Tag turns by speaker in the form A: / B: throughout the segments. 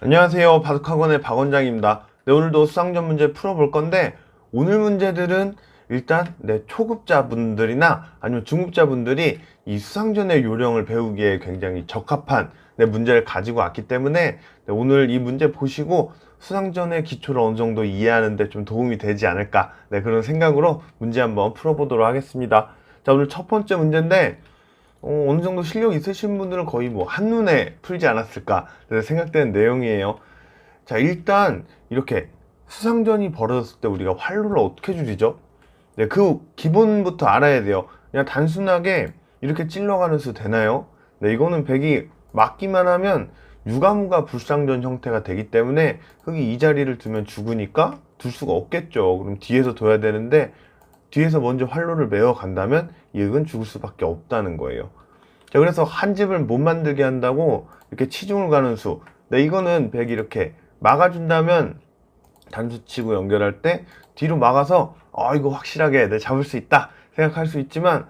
A: 안녕하세요. 바둑학원의 박 원장입니다. 네, 오늘도 수상전 문제 풀어볼 건데 오늘 문제들은 일단 네, 초급자분들이나 아니면 중급자분들이 이 수상전의 요령을 배우기에 굉장히 적합한 네, 문제를 가지고 왔기 때문에 네, 오늘 이 문제 보시고 수상전의 기초를 어느 정도 이해하는데 좀 도움이 되지 않을까 네, 그런 생각으로 문제 한번 풀어보도록 하겠습니다. 자, 오늘 첫 번째 문제인데 어, 어느 정도 실력 있으신 분들은 거의 뭐 한눈에 풀지 않았을까 생각되는 내용이에요. 자, 일단 이렇게 수상전이 벌어졌을 때 우리가 활로를 어떻게 줄이죠? 네, 그 기본부터 알아야 돼요. 그냥 단순하게 이렇게 찔러가는 수 되나요? 네, 이거는 백이 맞기만 하면 유가무가 불상전 형태가 되기 때문에 흙이 이 자리를 두면 죽으니까 둘 수가 없겠죠. 그럼 뒤에서 둬야 되는데 뒤에서 먼저 활로를 메어 간다면 이 흙은 죽을 수밖에 없다는 거예요. 자, 그래서 한 집을 못 만들게 한다고 이렇게 치중을 가는 수. 네, 이거는 백이 이렇게 막아준다면 단수 치고 연결할 때 뒤로 막아서 아 이거 확실하게 내 잡을 수 있다 생각할 수 있지만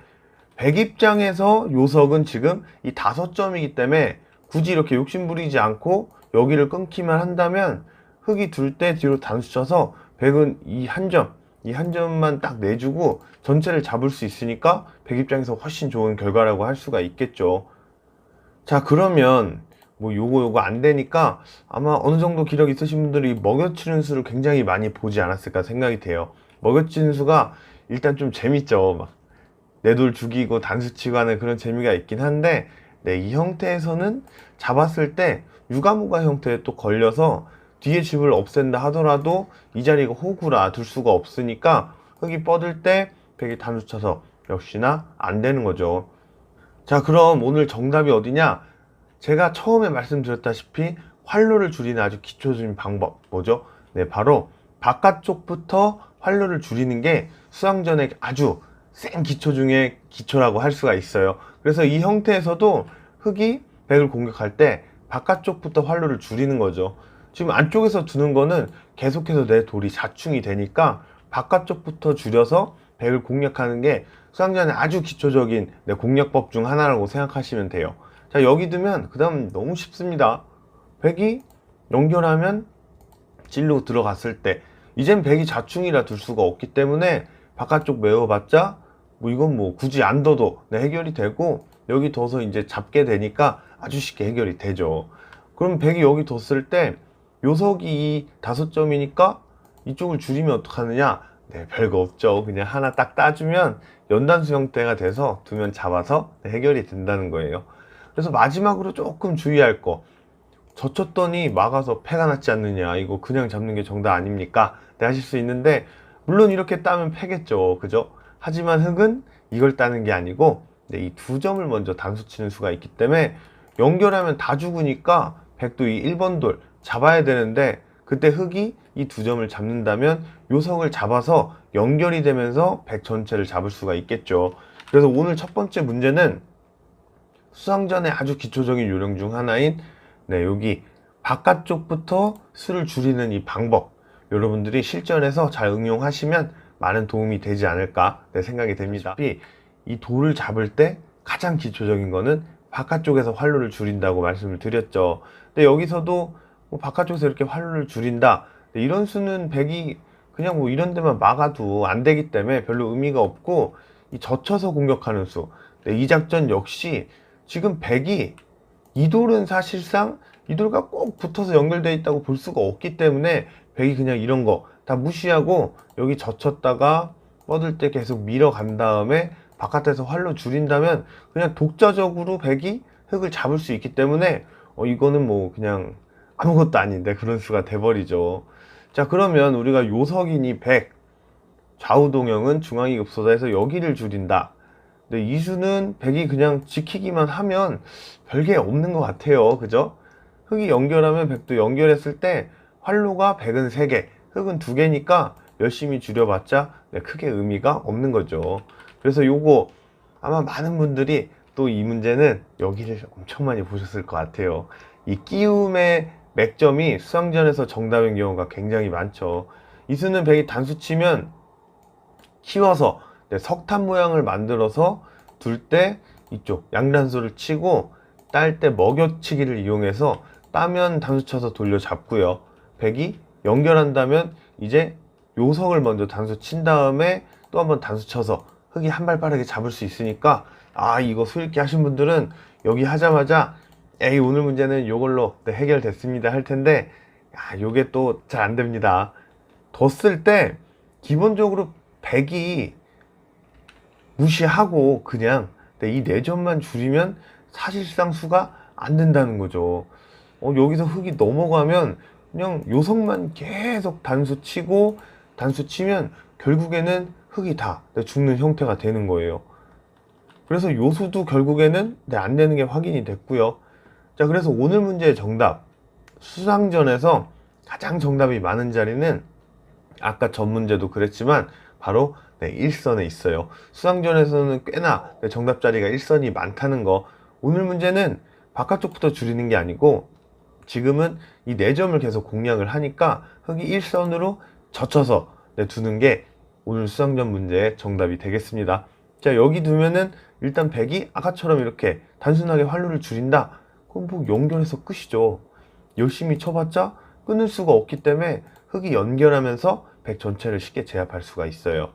A: 백 입장에서 요석은 지금 이 다섯 점이기 때문에 굳이 이렇게 욕심 부리지 않고 여기를 끊기만 한다면 흙이 둘 때 뒤로 단수 쳐서 백은 이 한 점, 이 한 점만 딱 내주고 전체를 잡을 수 있으니까 백 입장에서 훨씬 좋은 결과라고 할 수가 있겠죠. 자, 그러면 뭐 요거 요거 안 되니까 아마 어느 정도 기력 있으신 분들이 먹여치는 수를 굉장히 많이 보지 않았을까 생각이 돼요. 먹여치는 수가 일단 좀 재밌죠. 막 내 돌 죽이고 단수 치고 하는 그런 재미가 있긴 한데 네, 이 형태에서는 잡았을 때 유가무가 형태에 또 걸려서 뒤에 집을 없앤다 하더라도 이 자리가 호구라 둘 수가 없으니까 흙이 뻗을 때 백이 단수 쳐서 역시나 안 되는 거죠. 자, 그럼 오늘 정답이 어디냐? 제가 처음에 말씀드렸다시피 활로를 줄이는 아주 기초적인 방법 뭐죠? 네, 바로 바깥쪽부터 활로를 줄이는 게 수상전의 아주 센 기초 중에 기초라고 할 수가 있어요. 그래서 이 형태에서도 흙이 백을 공격할 때 바깥쪽부터 활로를 줄이는 거죠. 지금 안쪽에서 두는 거는 계속해서 내 돌이 자충이 되니까 바깥쪽부터 줄여서 백을 공략하는 게 수상전의 아주 기초적인 네, 공략법 중 하나라고 생각하시면 돼요. 자, 여기 두면 그 다음 너무 쉽습니다. 백이 연결하면 찔로 들어갔을 때 이젠 백이 자충이라 둘 수가 없기 때문에 바깥쪽 메워봤자 뭐 이건 뭐 굳이 안 둬도 네, 해결이 되고 여기 둬서 이제 잡게 되니까 아주 쉽게 해결이 되죠. 그럼 백이 여기 뒀을 때 요석이 이 다섯 점이니까 이쪽을 줄이면 어떡하느냐? 네, 별거 없죠. 그냥 하나 딱 따주면 연단수 형태가 돼서 두 면 잡아서 네, 해결이 된다는 거예요. 그래서 마지막으로 조금 주의할 거. 젖혔더니 막아서 패가 났지 않느냐. 이거 그냥 잡는 게 정답 아닙니까? 네, 하실 수 있는데, 물론 이렇게 따면 패겠죠. 그죠? 하지만 흙은 이걸 따는 게 아니고, 네, 이두 점을 먼저 단수 치는 수가 있기 때문에, 연결하면 다 죽으니까, 백도 이 1번 돌 잡아야 되는데, 그때 흙이 이 두 점을 잡는다면, 요석을 잡아서 연결이 되면서 백 전체를 잡을 수가 있겠죠. 그래서 오늘 첫 번째 문제는, 수상전의 아주 기초적인 요령 중 하나인 네, 여기 바깥쪽부터 수를 줄이는 이 방법 여러분들이 실전에서 잘 응용하시면 많은 도움이 되지 않을까 네, 생각이 됩니다. 이 돌을 잡을 때 가장 기초적인 거는 바깥쪽에서 활로를 줄인다고 말씀을 드렸죠. 근데 여기서도 뭐 바깥쪽에서 이렇게 활로를 줄인다. 네, 이런 수는 백이 그냥 뭐 이런 데만 막아도 안 되기 때문에 별로 의미가 없고 이 젖혀서 공격하는 수. 네, 이 작전 역시 지금 백이 이 돌은 사실상 이 돌과 꼭 붙어서 연결되어 있다고 볼 수가 없기 때문에 백이 그냥 이런 거 다 무시하고 여기 젖혔다가 뻗을 때 계속 밀어간 다음에 바깥에서 활로 줄인다면 그냥 독자적으로 백이 흙을 잡을 수 있기 때문에 어 이거는 뭐 그냥 아무것도 아닌데 그런 수가 돼버리죠. 자 그러면 우리가 요석이니 백 좌우 동형은 중앙이 급소다 해서 여기를 줄인다. 근데 이 수는 백이 그냥 지키기만 하면 별게 없는 것 같아요. 그죠? 흙이 연결하면 백도 연결했을 때 활로가 백은 세개 흙은 두개니까 열심히 줄여봤자 네, 크게 의미가 없는 거죠. 그래서 요거 아마 많은 분들이 또 이 문제는 여기를 엄청 많이 보셨을 것 같아요. 이 끼움의 맥점이 수상전에서 정답인 경우가 굉장히 많죠. 이 수는 백이 단수 치면 키워서 네, 석탄 모양을 만들어서 둘 때 이쪽 양단수를 치고 딸 때 먹여치기를 이용해서 따면 단수 쳐서 돌려 잡고요. 백이 연결한다면 이제 요석을 먼저 단수 친 다음에 또 한번 단수 쳐서 흑이 한 발 빠르게 잡을 수 있으니까 아 이거 수익기 하신 분들은 여기 하자마자 에이 오늘 문제는 요걸로 네, 해결됐습니다 할 텐데 야 요게 또 잘 안 됩니다. 뒀을 때 기본적으로 백이 무시하고 그냥 네, 이 4점만 줄이면 사실상 수가 안 된다는 거죠. 어, 여기서 흑이 넘어가면 그냥 요석만 계속 단수 치고 단수 치면 결국에는 흑이 다 네, 죽는 형태가 되는 거예요. 그래서 요수도 결국에는 네, 안 되는 게 확인이 됐고요. 자, 그래서 오늘 문제의 정답 수상전에서 가장 정답이 많은 자리는 아까 전 문제도 그랬지만 바로 네, 1선에 있어요. 수상전에서는 꽤나 네, 정답 자리가 1선이 많다는 거. 오늘 문제는 바깥쪽부터 줄이는 게 아니고 지금은 이 4점을 계속 공략을 하니까 흑이 1선으로 젖혀서 네, 두는 게 오늘 수상전 문제의 정답이 되겠습니다. 자, 여기 두면은 일단 백이 아까처럼 이렇게 단순하게 활로를 줄인다. 그럼 뭐 연결해서 끝이죠. 열심히 쳐봤자 끊을 수가 없기 때문에 흑이 연결하면서 백 전체를 쉽게 제압할 수가 있어요.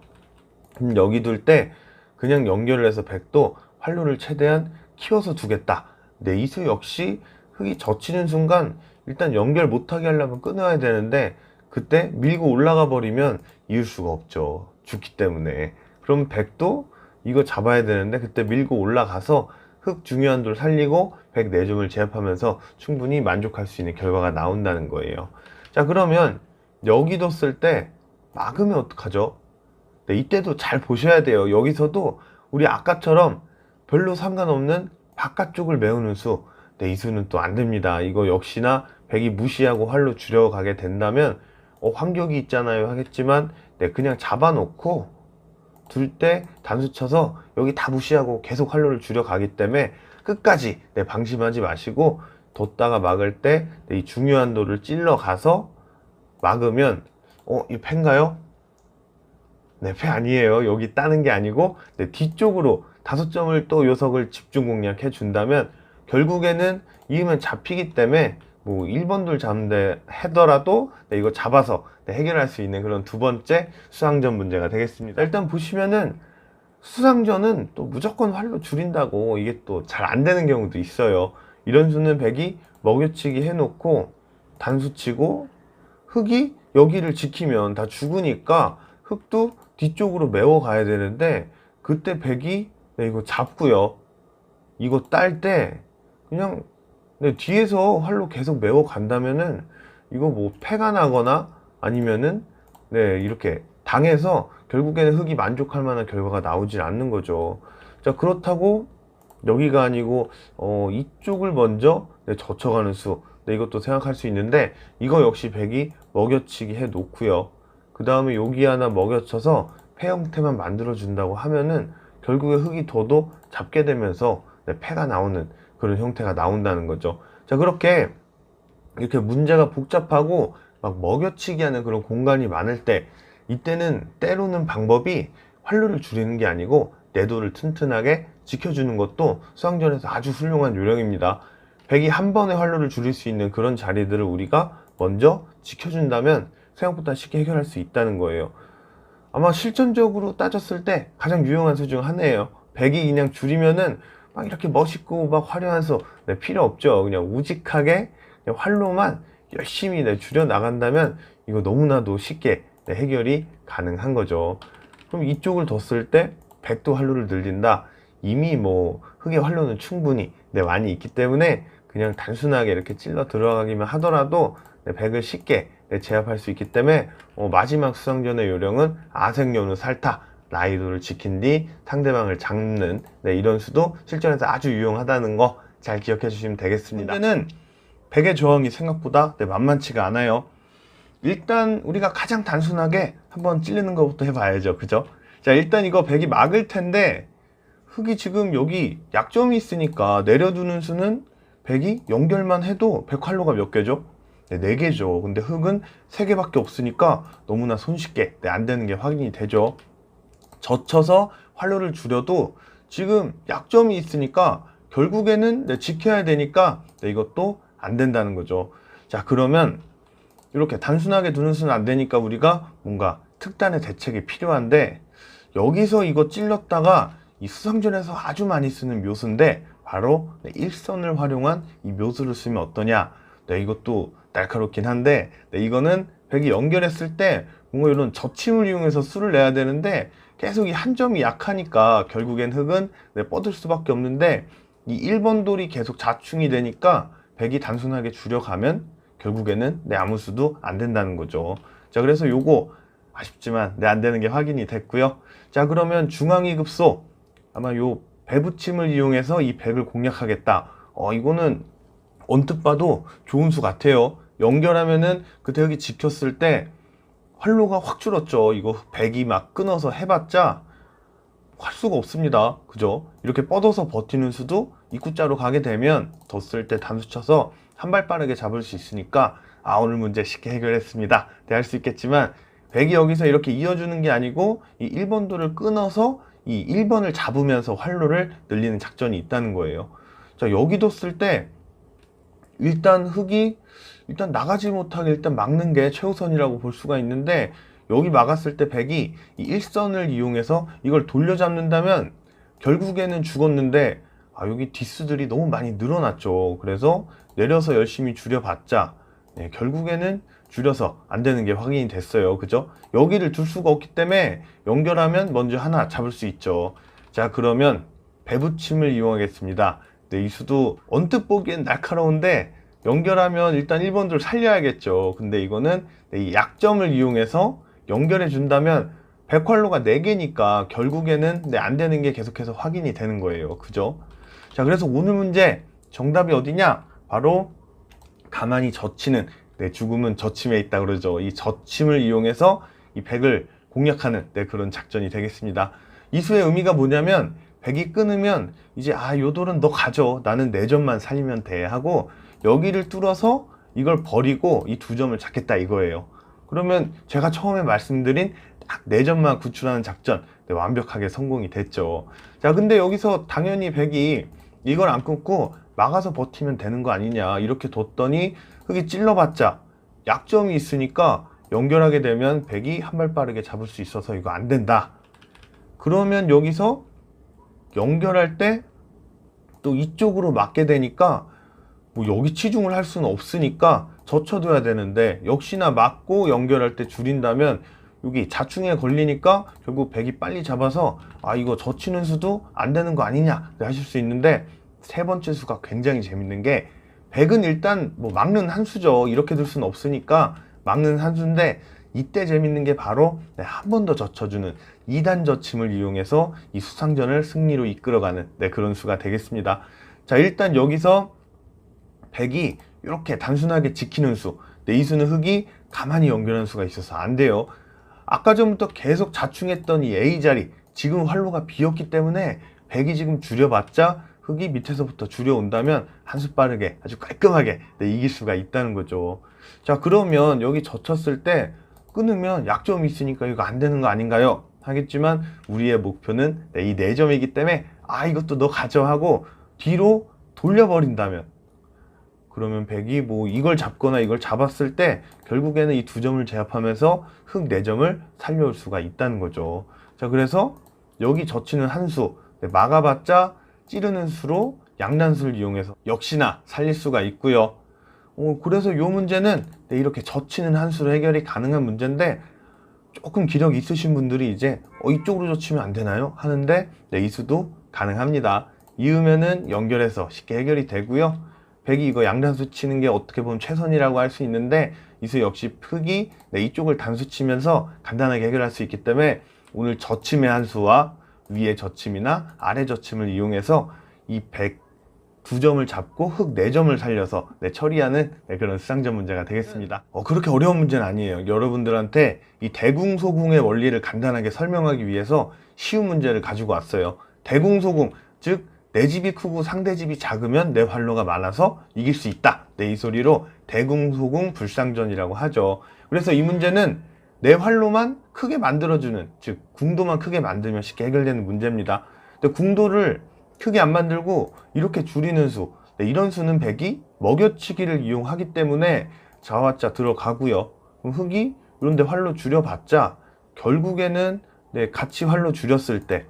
A: 그럼 여기 둘 때 그냥 연결을 해서 백도 활로를 최대한 키워서 두겠다. 네, 이수 역시 흑이 젖히는 순간 일단 연결 못하게 하려면 끊어야 되는데 그때 밀고 올라가 버리면 이을 수가 없죠. 죽기 때문에. 그럼 백도 이거 잡아야 되는데 그때 밀고 올라가서 흑 중요한 돌 살리고 백 4점을 제압하면서 충분히 만족할 수 있는 결과가 나온다는 거예요. 자, 그러면 여기 뒀을 때 막으면 어떡하죠? 네, 이때도 잘 보셔야 돼요. 여기서도 우리 아까처럼 별로 상관없는 바깥쪽을 메우는 수. 네, 이 수는 또 안 됩니다. 이거 역시나 백이 무시하고 활로 줄여가게 된다면 어, 환격이 있잖아요 하겠지만 네, 그냥 잡아놓고 둘 때 단수 쳐서 여기 다 무시하고 계속 활로를 줄여가기 때문에 끝까지 네, 방심하지 마시고 뒀다가 막을 때 이 중요한 돌을 찔러 가서 막으면 어, 이 패인가요? 네, 패 아니에요. 여기 따는 게 아니고 네, 뒤쪽으로 다섯 점을 또 요석을 집중 공략해 준다면 결국에는 이으면 잡히기 때문에 뭐 1번 돌 잡는데 하더라도 네, 이거 잡아서 네, 해결할 수 있는 그런 두 번째 수상전 문제가 되겠습니다. 일단 보시면은 수상전은 또 무조건 활로 줄인다고 이게 또 잘 안 되는 경우도 있어요. 이런 수는 백이 먹여치기 해놓고 단수 치고 흑이 여기를 지키면 다 죽으니까 흑도 뒤쪽으로 메워 가야 되는데 그때 백이 네, 이거 잡고요. 이거 딸 때 그냥 네, 뒤에서 활로 계속 메워 간다면은 이거 뭐 패가 나거나 아니면은 네 이렇게 당해서 결국에는 흑이 만족할 만한 결과가 나오질 않는 거죠. 자 그렇다고 여기가 아니고 어 이쪽을 먼저 네, 젖혀가는 수. 네, 이것도 생각할 수 있는데 이거 역시 백이 먹여치기 해 놓고요. 그 다음에 여기 하나 먹여쳐서 패 형태만 만들어 준다고 하면은 결국에 흑이 더도 잡게 되면서 네, 패가 나오는 그런 형태가 나온다는 거죠. 자 그렇게 이렇게 문제가 복잡하고 막 먹여치기 하는 그런 공간이 많을 때 이때는 때로는 방법이 활로를 줄이는 게 아니고 내도를 튼튼하게 지켜주는 것도 수학전에서 아주 훌륭한 요령입니다. 백이 한 번에 활로를 줄일 수 있는 그런 자리들을 우리가 먼저 지켜준다면 생각보다 쉽게 해결할 수 있다는 거예요. 아마 실전적으로 따졌을 때 가장 유용한 수 중 하나예요. 백이 그냥 줄이면은 막 이렇게 멋있고 막 화려한 수 네, 필요 없죠. 그냥 우직하게 그냥 활로만 열심히 네, 줄여 나간다면 이거 너무나도 쉽게 네, 해결이 가능한 거죠. 그럼 이쪽을 뒀을 때 백도 활로를 늘린다. 이미 뭐 흑의 활로는 충분히 네, 많이 있기 때문에 그냥 단순하게 이렇게 찔러 들어가기만 하더라도 네, 백을 쉽게 네, 제압할 수 있기 때문에 어, 마지막 수상전의 요령은 아생연우 살타 라이도를 지킨 뒤 상대방을 잡는 네, 이런 수도 실전에서 아주 유용하다는 거 잘 기억해 주시면 되겠습니다. 문제는 백의 저항이 생각보다 네, 만만치가 않아요. 일단 우리가 가장 단순하게 한번 찔리는 것부터 해봐야죠. 그죠? 자, 일단 이거 백이 막을 텐데 흑이 지금 여기 약점이 있으니까 내려두는 수는 백이 연결만 해도 백활로가 몇 개죠? 네, 4개죠. 근데 흑은 3개밖에 없으니까 너무나 손쉽게 네, 안 되는 게 확인이 되죠. 젖혀서 활로를 줄여도 지금 약점이 있으니까 결국에는 네, 지켜야 되니까 네, 이것도 안 된다는 거죠. 자, 그러면 이렇게 단순하게 두는 수는 안 되니까 우리가 뭔가 특단의 대책이 필요한데 여기서 이거 찔렀다가 이 수상전에서 아주 많이 쓰는 묘수인데 바로 네, 일선을 활용한 이 묘수를 쓰면 어떠냐 네, 이것도 날카롭긴 한데 네, 이거는 백이 연결했을 때 뭔가 이런 젖힘을 이용해서 수를 내야 되는데 계속 이 한 점이 약하니까 결국엔 흙은 네, 뻗을 수밖에 없는데 이 1번 돌이 계속 자충이 되니까 백이 단순하게 줄여가면 결국에는 내 아무 수도 안 된다는 거죠. 자, 그래서 요거 아쉽지만 내 안 되는 게 확인이 됐고요. 자, 그러면 중앙이 급소 아마 요 배붙임을 이용해서 이 백을 공략하겠다. 어, 이거는 언뜻 봐도 좋은 수 같아요. 연결하면은 그때 여기 지켰을 때 활로가 확 줄었죠. 이거 백이 막 끊어서 해봤자 할 수가 없습니다. 그죠? 이렇게 뻗어서 버티는 수도 입구자로 가게 되면 덧쓸 때 단수 쳐서 한 발 빠르게 잡을 수 있으니까 아 오늘 문제 쉽게 해결했습니다. 네, 할수 있겠지만 백이 여기서 이렇게 이어주는 게 아니고 이 1번 도를 끊어서 이 1번을 잡으면서 활로를 늘리는 작전이 있다는 거예요. 자, 여기도 쓸 때 일단 흙이 일단 나가지 못하게 일단 막는 게 최우선이라고 볼 수가 있는데 여기 막았을 때 백이 이 일선을 이용해서 이걸 돌려잡는다면 결국에는 죽었는데 아 여기 디스들이 너무 많이 늘어났죠. 그래서 내려서 열심히 줄여봤자 네, 결국에는 줄여서 안 되는 게 확인이 됐어요. 그죠? 여기를 둘 수가 없기 때문에 연결하면 먼저 하나 잡을 수 있죠. 자, 그러면 배붙임을 이용하겠습니다. 네, 이 수도 언뜻 보기엔 날카로운데 연결하면 일단 1번들 살려야겠죠. 근데 이거는 네, 이 약점을 이용해서 연결해 준다면 백활로가 4개니까 결국에는 네, 안 되는 게 계속해서 확인이 되는 거예요. 그죠? 자, 그래서 오늘 문제 정답이 어디냐? 바로 가만히 젖히는 네, 죽음은 젖힘에 있다 그러죠. 이 젖힘을 이용해서 이 백을 공략하는 네, 그런 작전이 되겠습니다. 이 수의 의미가 뭐냐면 백이 끊으면 이제 아 요 돌은 너 가져 나는 내 점만 살리면 돼 하고 여기를 뚫어서 이걸 버리고 이 두 점을 잡겠다 이거예요. 그러면 제가 처음에 말씀드린 딱 네 점만 구출하는 작전 네, 완벽하게 성공이 됐죠. 자 근데 여기서 당연히 백이 이걸 안 끊고 막아서 버티면 되는 거 아니냐 이렇게 뒀더니 흙이 찔러봤자 약점이 있으니까 연결하게 되면 백이 한 발 빠르게 잡을 수 있어서 이거 안 된다. 그러면 여기서 연결할 때 또 이쪽으로 맞게 되니까 뭐 여기 치중을 할 수는 없으니까 젖혀둬야 되는데 역시나 맞고 연결할 때 줄인다면 여기 자충에 걸리니까 결국 백이 빨리 잡아서 아 이거 젖히는 수도 안 되는 거 아니냐 하실 수 있는데 세 번째 수가 굉장히 재밌는 게 백은 일단 뭐 막는 한 수죠 이렇게 둘 수는 없으니까 막는 한 수인데 이때 재밌는 게 바로 네, 한번 더 젖혀주는 2단 젖힘을 이용해서 이 수상전을 승리로 이끌어가는 네, 그런 수가 되겠습니다. 자, 일단 여기서 백이 이렇게 단순하게 지키는 수, 네, 이 수는 흙이 가만히 연결하는 수가 있어서 안 돼요. 아까 전부터 계속 자충했던 이 A 자리, 지금 활로가 비었기 때문에 백이 지금 줄여봤자 흙이 밑에서부터 줄여온다면 한 수 빠르게 아주 깔끔하게 네, 이길 수가 있다는 거죠. 자, 그러면 여기 젖혔을 때 끊으면 약점이 있으니까 이거 안 되는 거 아닌가요? 하겠지만 우리의 목표는 네, 이 4점이기 때문에 아 이것도 너 가져 하고 뒤로 돌려버린다면 그러면 백이 뭐 이걸 잡거나 이걸 잡았을 때 결국에는 이 두 점을 제압하면서 흙 4점을 살려올 수가 있다는 거죠. 자 그래서 여기 젖히는 한 수 막아봤자 찌르는 수로 양단수를 이용해서 역시나 살릴 수가 있고요. 어, 그래서 이 문제는 네, 이렇게 젖히는 한 수로 해결이 가능한 문제인데 조금 기력 있으신 분들이 이제 어, 이쪽으로 젖히면 안 되나요? 하는데 네, 이 수도 가능합니다. 이으면은 연결해서 쉽게 해결이 되고요. 백이 이거 양단수 치는 게 어떻게 보면 최선이라고 할 수 있는데 이수 역시 흙이 네, 이쪽을 단수 치면서 간단하게 해결할 수 있기 때문에 오늘 젖힘의 한 수와 위에 젖힘이나 아래 젖힘을 이용해서 이 백 두 점을 잡고 흙네 점을 살려서 네, 처리하는 네, 그런 수상전 문제가 되겠습니다. 어, 그렇게 어려운 문제는 아니에요. 여러분들한테 이 대궁소궁의 원리를 간단하게 설명하기 위해서 쉬운 문제를 가지고 왔어요. 대궁소궁, 즉, 내 집이 크고 상대 집이 작으면 내 활로가 많아서 이길 수 있다. 네, 이 소리로 대궁소궁 불상전이라고 하죠. 그래서 이 문제는 내 활로만 크게 만들어주는, 즉, 궁도만 크게 만들면 쉽게 해결되는 문제입니다. 근데 궁도를 크게 안 만들고 이렇게 줄이는 수 네, 이런 수는 백이 먹여치기를 이용하기 때문에 자화자 들어가고요. 그럼 흙이 이런 데 활로 줄여봤자 결국에는 네, 같이 활로 줄였을 때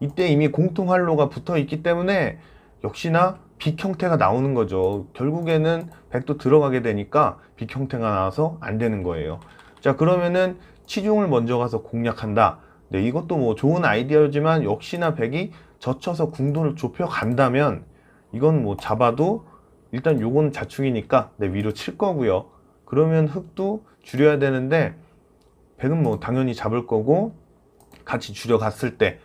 A: 이때 이미 공통 활로가 붙어 있기 때문에 역시나 빅 형태가 나오는 거죠. 결국에는 백도 들어가게 되니까 빅 형태가 나와서 안 되는 거예요. 자, 그러면은 치중을 먼저 가서 공략한다. 네, 이것도 뭐 좋은 아이디어지만 역시나 백이 젖혀서 궁도를 좁혀 간다면 이건 뭐 잡아도 일단 요건 자축이니까 네, 위로 칠 거고요. 그러면 흙도 줄여야 되는데 백은 뭐 당연히 잡을 거고 같이 줄여갔을 때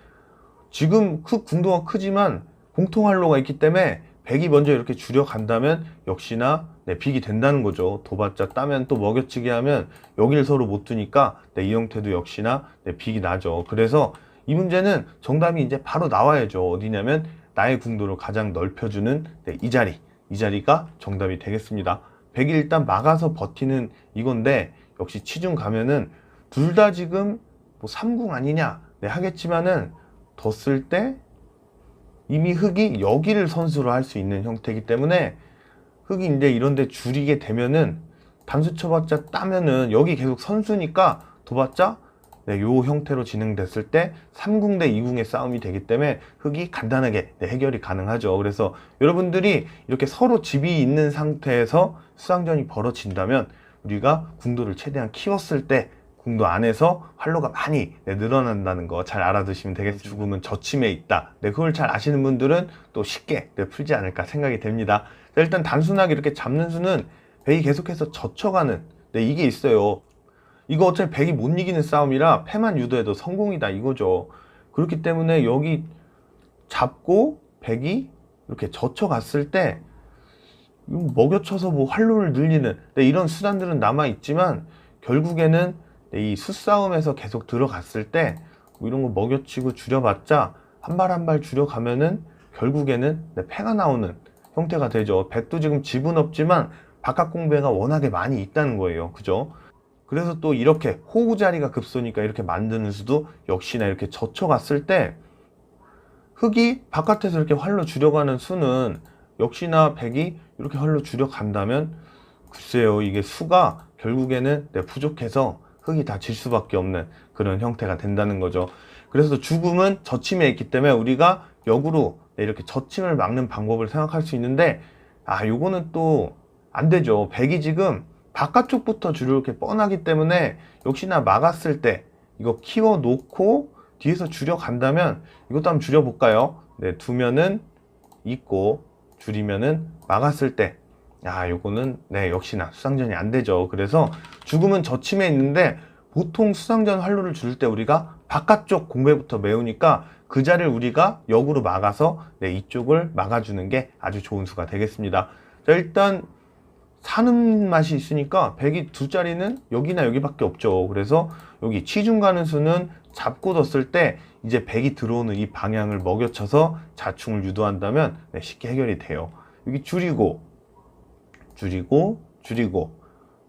A: 지금 흙 궁도가 크지만 공통활로가 있기 때문에 백이 먼저 이렇게 줄여간다면 역시나 네, 빅이 된다는 거죠. 도받자 따면 또 먹여치기 하면 여기를 서로 못 두니까 네, 이 형태도 역시나 네, 빅이 나죠. 그래서 이 문제는 정답이 이제 바로 나와야죠. 어디냐면 나의 궁도를 가장 넓혀주는 네, 이 자리. 이 자리가 정답이 되겠습니다. 백이 일단 막아서 버티는 이건데 역시 치중 가면은 둘 다 지금 뭐 삼궁 아니냐 네, 하겠지만은 뒀을 때 이미 흙이 여기를 선수로 할 수 있는 형태이기 때문에 흙이 이제 이런데 줄이게 되면은 단수 쳐봤자 따면은 여기 계속 선수니까 도봤자 네, 요 형태로 진행됐을 때 3궁 대 2궁의 싸움이 되기 때문에 흙이 간단하게 네, 해결이 가능하죠. 그래서 여러분들이 이렇게 서로 집이 있는 상태에서 수상전이 벌어진다면 우리가 궁도를 최대한 키웠을 때 궁도 안에서 활로가 많이 네, 늘어난다는 거 잘 알아두시면 되겠습니다. 죽음은 저침에 있다. 네, 그걸 잘 아시는 분들은 또 쉽게 네, 풀지 않을까 생각이 됩니다. 자, 일단 단순하게 이렇게 잡는 수는 백이 계속해서 젖혀가는 네, 이게 있어요. 이거 어차피 백이 못 이기는 싸움이라 패만 유도해도 성공이다 이거죠. 그렇기 때문에 여기 잡고 백이 이렇게 젖혀갔을 때 이거 먹여쳐서 뭐 활로를 늘리는 네, 이런 수단들은 남아 있지만 결국에는 네, 이 수싸움에서 계속 들어갔을 때 뭐 이런 거 먹여치고 줄여봤자 한 발 한 발 줄여가면은 결국에는 네, 패가 나오는 형태가 되죠. 백도 지금 지분 없지만 바깥 공배가 워낙에 많이 있다는 거예요. 그죠? 그래서 또 이렇게 호구 자리가 급소니까 이렇게 만드는 수도 역시나 이렇게 젖혀갔을 때 흙이 바깥에서 이렇게 활로 줄여가는 수는 역시나 백이 이렇게 활로 줄여간다면 글쎄요 이게 수가 결국에는 네, 부족해서 흙이 다 질 수밖에 없는 그런 형태가 된다는 거죠. 그래서 죽음은 저침에 있기 때문에 우리가 역으로 네, 이렇게 저침을 막는 방법을 생각할 수 있는데 아 요거는 또 안 되죠. 백이 지금 바깥쪽부터 줄을 이렇게 뻔하기 때문에 역시나 막았을 때 이거 키워 놓고 뒤에서 줄여 간다면 이것도 한번 줄여 볼까요? 네, 두면은 있고 줄이면은 막았을 때 야, 요거는 네, 역시나 수상전이 안 되죠. 그래서 죽음은 저침에 있는데 보통 수상전 활로를 줄때 우리가 바깥쪽 공배부터 메우니까 그 자리를 우리가 역으로 막아서 네, 이쪽을 막아주는 게 아주 좋은 수가 되겠습니다. 자, 일단 사는 맛이 있으니까 백이 두 자리는 여기나 여기밖에 없죠. 그래서 여기 치중 가는 수는 잡고 뒀을 때 이제 백이 들어오는 이 방향을 먹여쳐서 자충을 유도한다면 네, 쉽게 해결이 돼요. 여기 줄이고 줄이고 줄이고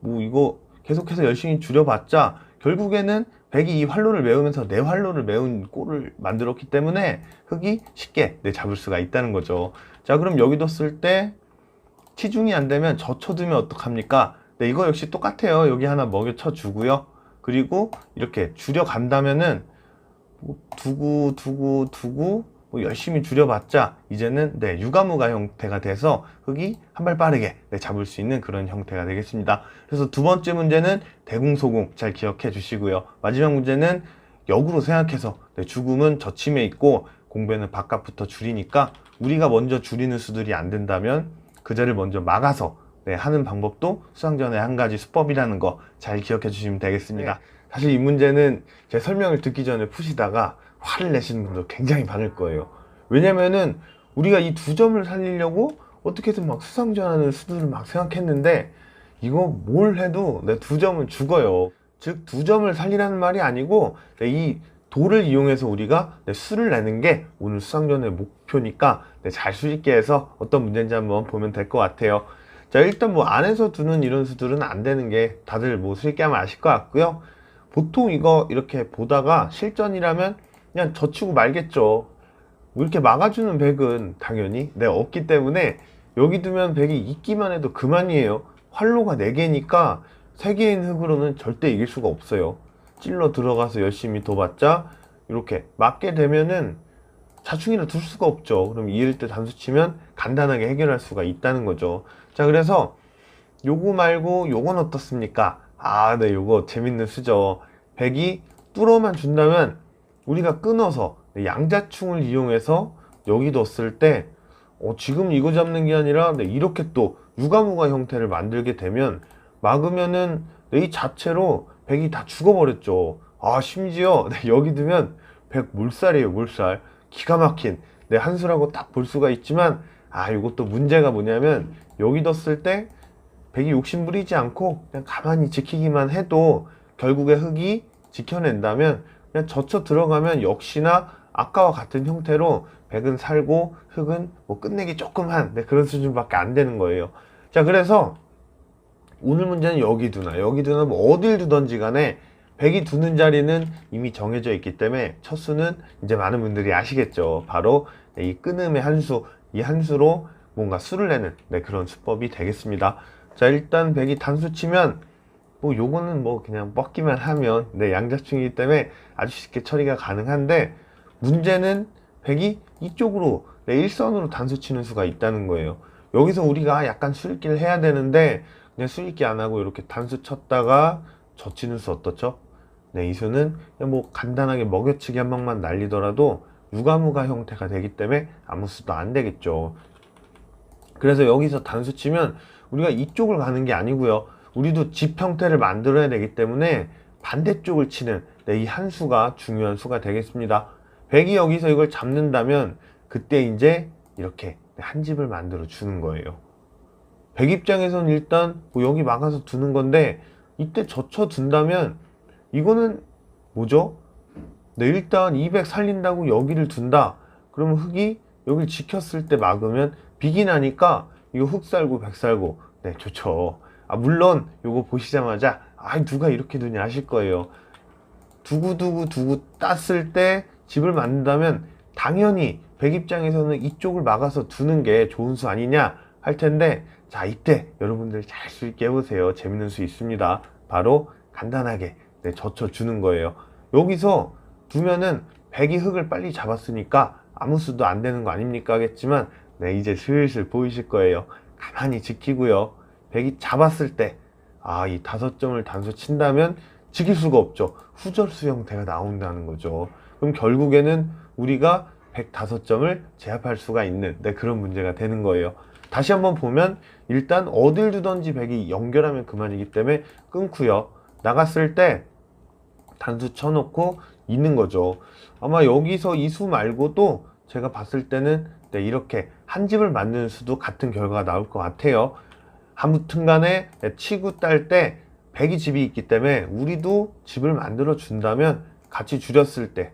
A: 뭐 이거 계속해서 열심히 줄여봤자 결국에는 백이 이 활로를 메우면서 내 활로를 메운 꼴을 만들었기 때문에 흙이 쉽게 내 잡을 수가 있다는 거죠. 자 그럼 여기 뒀을 때 치중이 안 되면 젖혀두면 어떡합니까? 네, 이거 역시 똑같아요. 여기 하나 먹여 쳐 주고요. 그리고 이렇게 줄여 간다면은 뭐 두고 두고 두고 뭐 열심히 줄여봤자 이제는 네, 유가무가 형태가 돼서 흙이 한 발 빠르게 네, 잡을 수 있는 그런 형태가 되겠습니다. 그래서 두 번째 문제는 대궁소궁 잘 기억해 주시고요. 마지막 문제는 역으로 생각해서 네, 죽음은 저침에 있고 공배는 바깥부터 줄이니까 우리가 먼저 줄이는 수들이 안 된다면 그 자리를 먼저 막아서 네, 하는 방법도 수상전의 한 가지 수법이라는 거 잘 기억해 주시면 되겠습니다. 사실 이 문제는 제 설명을 듣기 전에 푸시다가 화를 내시는 분들 굉장히 많을 거예요. 왜냐면은 우리가 이 두 점을 살리려고 어떻게든 막 수상전하는 수들을 막 생각했는데 이거 뭘 해도 내 두 점은 죽어요. 즉 두 점을 살리라는 말이 아니고 네, 이 돌을 이용해서 우리가 네, 수를 내는 게 오늘 수상전의 목표니까 네, 잘 수있게 해서 어떤 문제인지 한번 보면 될 것 같아요. 자 일단 뭐 안에서 두는 이런 수들은 안 되는 게 다들 뭐 수있게 하면 아실 것 같고요. 보통 이거 이렇게 보다가 실전이라면 그냥 젖히고 말겠죠. 뭐 이렇게 막아주는 백은 당연히 네, 없기 때문에 여기 두면 백이 있기만 해도 그만이에요. 활로가 4개니까 3개인 흙으로는 절대 이길 수가 없어요. 찔러 들어가서 열심히 둬봤자 이렇게 맞게 되면은 자충이라 둘 수가 없죠. 그럼 이을 때 단수 치면 간단하게 해결할 수가 있다는 거죠. 자, 그래서 요거 말고 요건 어떻습니까? 아, 네, 요거 재밌는 수죠. 백이 뚫어만 준다면 우리가 끊어서 양자충을 이용해서 여기 뒀을 때 어, 지금 이거 잡는 게 아니라 네, 이렇게 또 유가무가 형태를 만들게 되면 막으면은 네, 이 자체로 백이 다 죽어버렸죠. 아 심지어 네, 여기 두면 백 몰살이에요 몰살. 기가 막힌 네, 한수라고 딱 볼 수가 있지만 아 이것도 문제가 뭐냐면 여기 뒀을 때 백이 욕심 부리지 않고 그냥 가만히 지키기만 해도 결국에 흙이 지켜낸다면 그냥 젖혀 들어가면 역시나 아까와 같은 형태로 백은 살고 흙은 뭐 끝내기 조금 한 네, 그런 수준밖에 안 되는 거예요. 자 그래서 오늘 문제는 여기 두나 여기 두나 뭐 어딜 두던지 간에 백이 두는 자리는 이미 정해져 있기 때문에 첫 수는 이제 많은 분들이 아시겠죠. 바로 네, 이 끊음의 한 수, 이 한 수로 뭔가 수를 내는 네, 그런 수법이 되겠습니다. 자 일단 백이 단수 치면 뭐 요거는 뭐 그냥 뻗기만 하면 네 양자충이기 때문에 아주 쉽게 처리가 가능한데 문제는 백이 이쪽으로 네, 일선으로 단수 치는 수가 있다는 거예요. 여기서 우리가 약간 수익기를 해야 되는데 그냥 수익기 안 하고 이렇게 단수 쳤다가 젖히는 수 어떻죠? 네, 이 수는 그냥 뭐 간단하게 먹여치기 한 방만 날리더라도 유가무가 형태가 되기 때문에 아무 수도 안 되겠죠. 그래서 여기서 단수 치면 우리가 이쪽을 가는 게 아니고요. 우리도 집 형태를 만들어야 되기 때문에 반대쪽을 치는 네, 이 한 수가 중요한 수가 되겠습니다. 백이 여기서 이걸 잡는다면 그때 이제 이렇게 한 집을 만들어 주는 거예요. 백 입장에서는 일단 뭐 여기 막아서 두는 건데 이때 젖혀 둔다면 이거는 뭐죠? 네, 일단 200 살린다고 여기를 둔다. 그러면 흙이 여기를 지켰을 때 막으면 비기 나니까 이거 흙 살고 백 살고 네 좋죠. 아 물론 요거 보시자마자 아 누가 이렇게 두냐 하실 거예요. 두구두구 두구 땄을 때 집을 만든다면 당연히 백 입장에서는 이쪽을 막아서 두는 게 좋은 수 아니냐 할 텐데 자 이때 여러분들 잘 수 있게 해보세요. 재밌는 수 있습니다. 바로 간단하게 네, 젖혀 주는 거예요. 여기서 두면은 백이 흙을 빨리 잡았으니까 아무 수도 안 되는 거 아닙니까 하겠지만 네 이제 슬슬 보이실 거예요. 가만히 지키고요 백이 잡았을 때 아 이 다섯 점을 단수 친다면 지킬 수가 없죠 후절수 형태가 나온다는 거죠 그럼 결국에는 우리가 105점을 제압할 수가 있는 네, 그런 문제가 되는 거예요. 다시 한번 보면 일단 어딜 두던지 100이 연결하면 그만이기 때문에 끊고요. 나갔을 때 단수 쳐놓고 있는 거죠. 아마 여기서 이 수 말고도 제가 봤을 때는 네, 이렇게 한 집을 만드는 수도 같은 결과가 나올 것 같아요. 아무튼 간에 네, 치고 딸때 100이 집이 있기 때문에 우리도 집을 만들어 준다면 같이 줄였을 때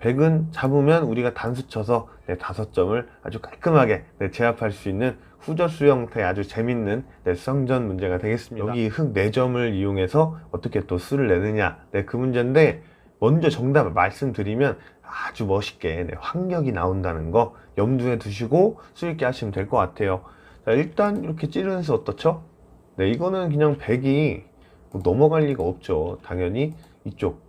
A: 100은 잡으면 우리가 단수 쳐서 네, 다섯 점을 아주 깔끔하게 네, 제압할 수 있는 후저수 형태의 아주 재밌는 네, 수성전 문제가 되겠습니다. 여기 흙 4점을 이용해서 어떻게 또 수를 내느냐 네, 그 문제인데 먼저 정답을 말씀드리면 아주 멋있게 네, 환격이 나온다는 거 염두에 두시고 수 있게 하시면 될 것 같아요. 자, 일단 이렇게 찌르는 수 어떻죠? 네, 이거는 그냥 100이 뭐 넘어갈 리가 없죠. 당연히 이쪽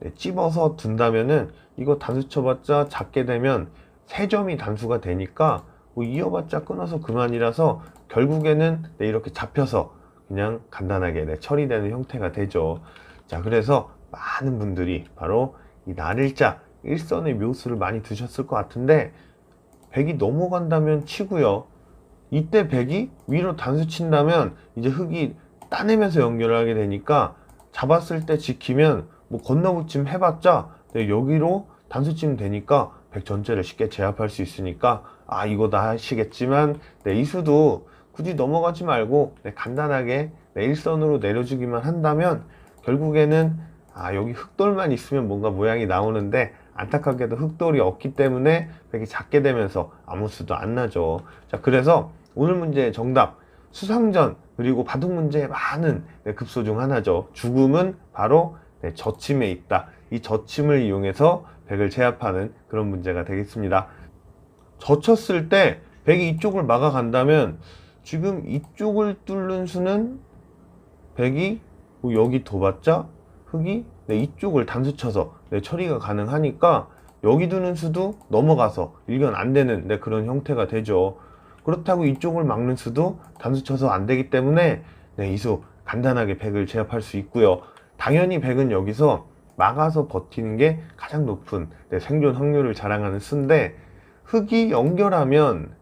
A: 네, 찝어서 둔다면은 이거 단수 쳐봤자 잡게 되면 세 점이 단수가 되니까 뭐 이어봤자 끊어서 그만이라서 결국에는 네, 이렇게 잡혀서 그냥 간단하게 네, 처리되는 형태가 되죠. 자, 그래서 많은 분들이 바로 이 날일자 일선의 묘수를 많이 두셨을 것 같은데 백이 넘어간다면 치고요. 이때 백이 위로 단수 친다면 이제 흙이 따내면서 연결을 하게 되니까 잡았을 때 지키면 뭐 건너붙임 해봤자 네, 여기로 단수 치면 되니까 백 전체를 쉽게 제압할 수 있으니까 아 이거 다 하시겠지만 네, 이 수도 굳이 넘어가지 말고 네, 간단하게 네, 일선으로 내려주기만 한다면 결국에는 아 여기 흑돌만 있으면 뭔가 모양이 나오는데 안타깝게도 흑돌이 없기 때문에 백이 작게 되면서 아무 수도 안 나죠. 자 그래서 오늘 문제의 정답 수상전 그리고 바둑 문제의 많은 네, 급소 중 하나죠. 죽음은 바로 네, 저침에 있다. 이 저침을 이용해서 백을 제압하는 그런 문제가 되겠습니다. 젖혔을 때 백이 이쪽을 막아간다면 지금 이쪽을 뚫는 수는 백이 뭐 여기 도봤자 흙이 네, 이쪽을 단수 쳐서 네, 처리가 가능하니까 여기 두는 수도 넘어가서 일견 안 되는 네, 그런 형태가 되죠. 그렇다고 이쪽을 막는 수도 단수 쳐서 안 되기 때문에 네, 이수 간단하게 백을 제압할 수 있고요. 당연히 백은 여기서 막아서 버티는 게 가장 높은 네, 생존 확률을 자랑하는 수인데 흙이 연결하면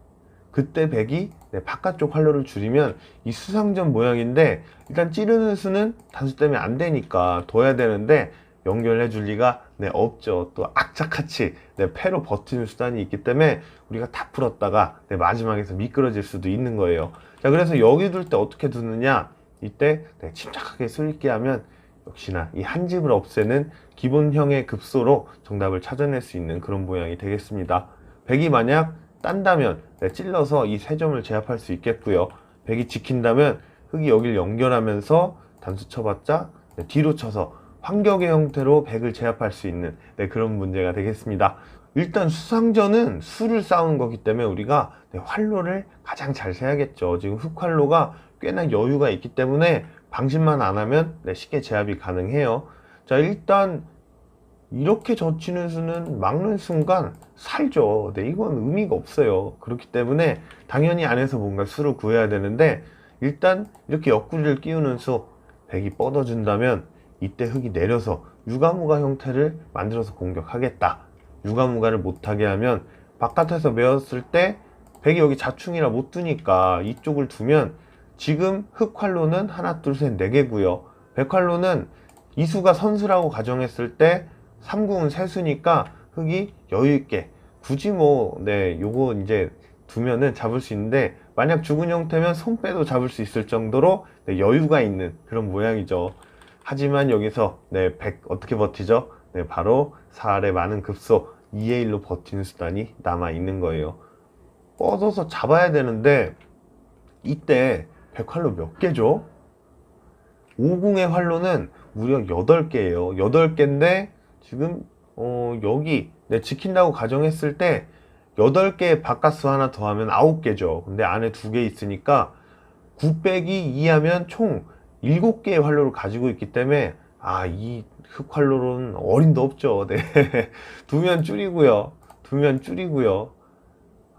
A: 그때 백이 네, 바깥쪽 활로를 줄이면 이 수상전 모양인데 일단 찌르는 수는 단수 때문에 안 되니까 둬야 되는데 연결해 줄 리가 네, 없죠. 또 악착같이 네, 패로 버티는 수단이 있기 때문에 우리가 다 풀었다가 네, 마지막에서 미끄러질 수도 있는 거예요. 자, 그래서 여기 둘 때 어떻게 두느냐? 이때 네, 침착하게 쓸게 하면 역시나 이 한 집을 없애는 기본형의 급소로 정답을 찾아낼 수 있는 그런 모양이 되겠습니다. 백이 만약 딴다면 네, 찔러서 이 세 점을 제압할 수 있겠고요. 백이 지킨다면 흙이 여기를 연결하면서 단수 쳐봤자 네, 뒤로 쳐서 환격의 형태로 백을 제압할 수 있는 네, 그런 문제가 되겠습니다. 일단 수상전은 수를 쌓은 거기 때문에 우리가 네, 활로를 가장 잘 세야겠죠. 지금 흑활로가 꽤나 여유가 있기 때문에 방심만 안 하면 네, 쉽게 제압이 가능해요. 자 일단 이렇게 젖히는 수는 막는 순간 살죠. 네, 이건 의미가 없어요. 그렇기 때문에 당연히 안에서 뭔가 수를 구해야 되는데 일단 이렇게 옆구리를 끼우는 수 백이 뻗어준다면 이때 흙이 내려서 유가무가 형태를 만들어서 공격하겠다. 유가무가를 못하게 하면 바깥에서 메었을 때 백이 여기 자충이라 못 두니까 이쪽을 두면 지금 흑활로는 하나 둘 셋 네 개고요. 백활로는 이수가 선수라고 가정했을 때 삼궁은 세수니까 흙이 여유 있게 굳이 뭐 네 요거 이제 두면은 잡을 수 있는데 만약 죽은 형태면 손 빼도 잡을 수 있을 정도로 네, 여유가 있는 그런 모양이죠. 하지만 여기서 네, 100 어떻게 버티죠? 네, 바로 4알의 많은 급소 2의 1로 버티는 수단이 남아 있는 거예요. 뻗어서 잡아야 되는데 이때 100활로 몇 개죠? 50의 활로는 무려 8개예요. 8개인데 지금 어, 여기 네, 지킨다고 가정했을 때 8개의 바깥수 하나 더하면 9개죠. 근데 안에 2개 있으니까 9 빼기 2 하면 총 7개의 활로를 가지고 있기 때문에 아, 이 흑활로는 어림도 없죠. 네. 두면 줄이고요. 두면 줄이고요.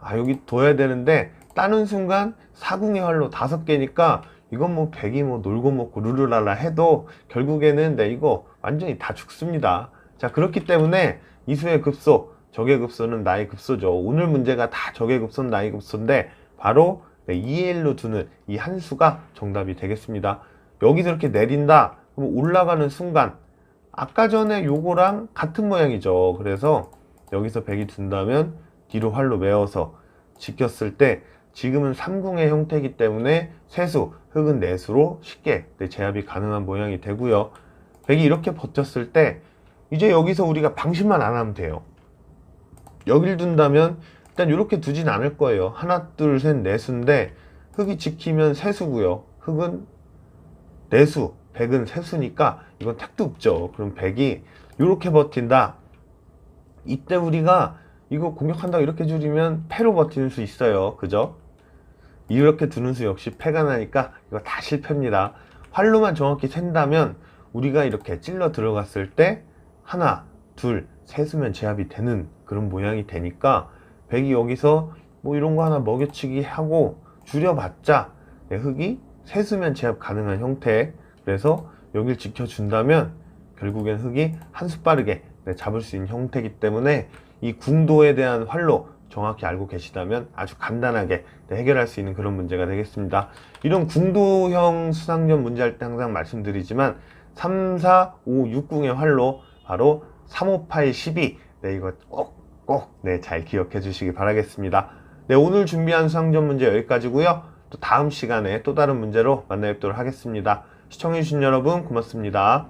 A: 아, 여기 둬야 되는데 따는 순간 사궁의 활로 다섯 개니까 이건 뭐 백이 뭐 놀고 먹고 룰루랄라 해도 결국에는 네 이거 완전히 다 죽습니다. 자 그렇기 때문에 이수의 급소 적의 급소는 나의 급소죠. 오늘 문제가 다 적의 급소는 나의 급소인데 바로 네, 2의 1로 두는 이 한 수가 정답이 되겠습니다. 여기서 이렇게 내린다 그럼 올라가는 순간 아까 전에 요거랑 같은 모양이죠. 그래서 여기서 백이 둔다면 뒤로 활로 메어서 지켰을 때 지금은 3궁의 형태이기 때문에 세수, 흙은 내수로 쉽게 네, 제압이 가능한 모양이 되고요. 백이 이렇게 버텼을 때 이제 여기서 우리가 방심만 안 하면 돼요. 여길 둔다면 일단 이렇게 두진 않을 거예요. 하나, 둘, 셋, 내수인데 흙이 지키면 세 수고요. 흙은 내수, 백은 세 수니까 이건 택도 없죠. 그럼 백이 이렇게 버틴다. 이때 우리가 이거 공격한다고 이렇게 줄이면 패로 버티는 수 있어요. 그죠? 이렇게 두는 수 역시 패가 나니까 이거 다 실패입니다. 활로만 정확히 센다면 우리가 이렇게 찔러 들어갔을 때 하나, 둘, 세수면 제압이 되는 그런 모양이 되니까 백이 여기서 뭐 이런 거 하나 먹여치기 하고 줄여봤자 네, 흙이 세수면 제압 가능한 형태 그래서 여길 지켜준다면 결국엔 흙이 한 수 빠르게 네, 잡을 수 있는 형태이기 때문에 이 궁도에 대한 활로 정확히 알고 계시다면 아주 간단하게 네, 해결할 수 있는 그런 문제가 되겠습니다. 이런 궁도형 수상전 문제 할 때 항상 말씀드리지만 3, 4, 5, 6궁의 활로 바로 3, 5, 8, 12 네, 이거 꼭꼭 네, 잘 기억해 주시기 바라겠습니다. 네, 오늘 준비한 수상전 문제 여기까지고요. 또 다음 시간에 또 다른 문제로 만나 뵙도록 하겠습니다. 시청해 주신 여러분 고맙습니다.